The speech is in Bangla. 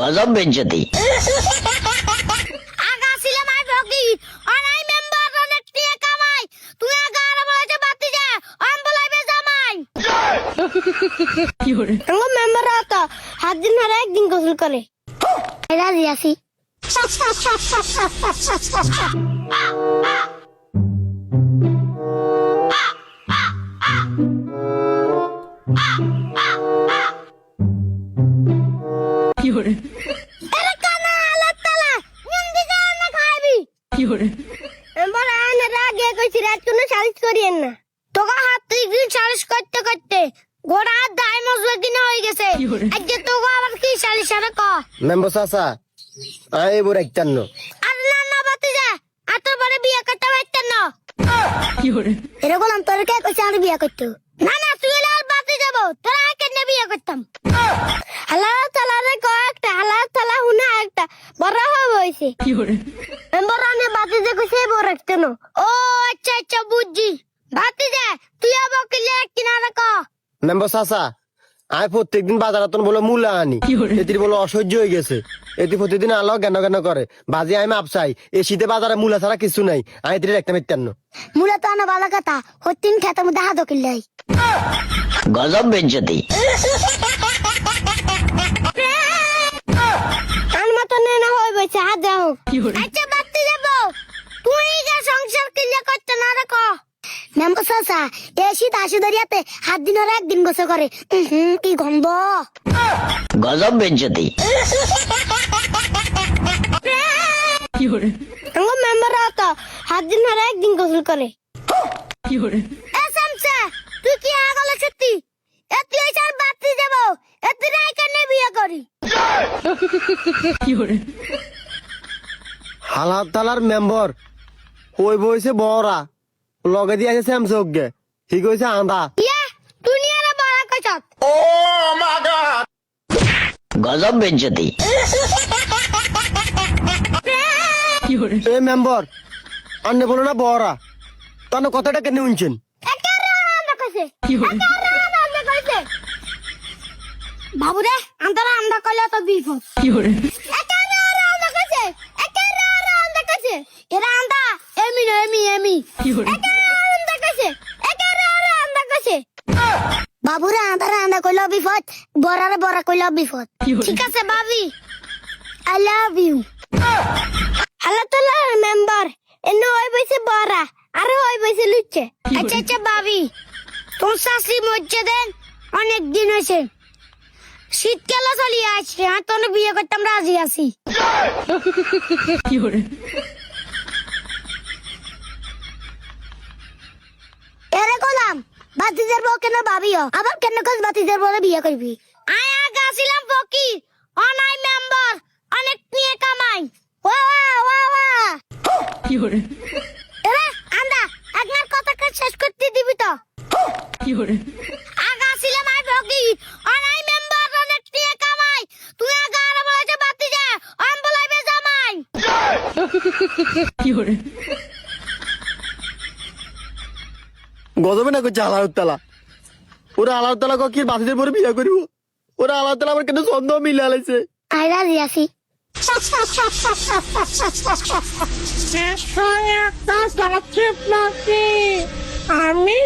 গজব অনাই মেম্বার অনেক তুই আগা জামাই। করে। রাজি তালা নিন্দি যা না খাইবি এবার আনে রাগে কইছি রাত কোনো সালিশ করিয়েন না তোকে হাত তুই সালিশ করতে করতে গোড়া হাত দায় মজবে কিনা হয়ে গেছে আজকে তোকে আবার কি সালিশ আরে ক মেম্বার চাচা আই এবার একটান্ন আর না না বাতি যা আর তোর পরে বিয়ে করতে পারতেন না এরকম তোর কে কইছি আর বিয়ে করতে না না তুই আর বাতি যাব তোরা কেন বিয়ে করতাম কইছে না। ও আচ্ছা আচ্ছা বুঝছি। তুই কিনারে ক। মেম্বার চাচা আই প্রত্যেকদিন বাজারাতন বলে মূলা আনি। এটির বলে অসহ্য হয়ে গেছে। এটি প্রতিদিন আলো জ্ঞান জ্ঞান করে। বাজে আমি আপসাই এই শীতে বাজারে মূলা ছাড়া কিছু নাই। আমি এটির একটা মিত্যান্ন মূলত আনা বালা কথা। হতিন খেতে মধ্যে হাত কিল্লাই গজব বেজ্জতি। মেম্বার সাসা এই শীত আসি দরিয়াতে হাত দিন আর একদিন গোসল করে কি গন্ধ গজব বেজ্জতি আমার মেম্বার তো হাত দিন আর একদিন গোসল করে এ সামসা তুই কি আগলে সত্যি এ তুই চার বাতি যাব। এ তুই রাই কেন বিয়ে করি হালার তালার মেম্বার ওই বইছে বড়া লগে দিয়ে আছে স্যামসংকে ঠিক হয়েছে আন্দা ইয়া তুই নিয়ে আর বাড়া কইছত গজব বেজ্জতি। এ মেম্বার আন্নে বলো না বড়া। তার কথাটা কেন শুনছেন? বাবুরে আন্দারা আন্দা কইলে তো বিপদ। একারে আরে আন্দা কইছে একারে আরে আন্দা কইছে এরা আন্দা এমি না এমি এমি একারে আরে আন্দা কইছে একারে আরে কইছে বাবুরে আন্দারা আন্দা কইলো বিপদ বড়ারে বড়া কইলো বিপদ ঠিক আছে ভাবি। আই লাভ ইউ মেম্বার এনে হই বইছে বড়া আরে হই বইছে লুচ্ছে আচ্ছা আচ্ছা ভাবি। তোর শাশুড়ি মজ্জে দেন অনেক দিন হয়েছে। শীতকালে চলিয়ে আসছে আর তোর বিয়ে করতাম রাজি আছি এরে বাতিদের বউ কেন ভাবিও? আবার কেন কস বাতিদের বলে বিয়ে করবি? আয় আগা ছিলাম ফকির অনাই মেম্বার অনেক নিয়ে কামাই। ওয়া ওয়া ওয়া ওয়া। এরে আন্দা একবার কথা কাজ শেষ করতে দিবি তো? কি আগা ছিলাম আই ফকির অনাই মেম্বার অনেক নিয়ে কামাই। তুই আগা আর বলেছে বাতি যা আম বলাইবে জামাই গজবে না করছে আলাউর তালা। ওরা আলাউর তালা কি বাতিদের পরে বিয়ে করিব? ওরা আলাউর তালা আমার কেন সন্দেহ মিলে আলাইছে আই রাজি আছি একটা যাচ্ছে আমি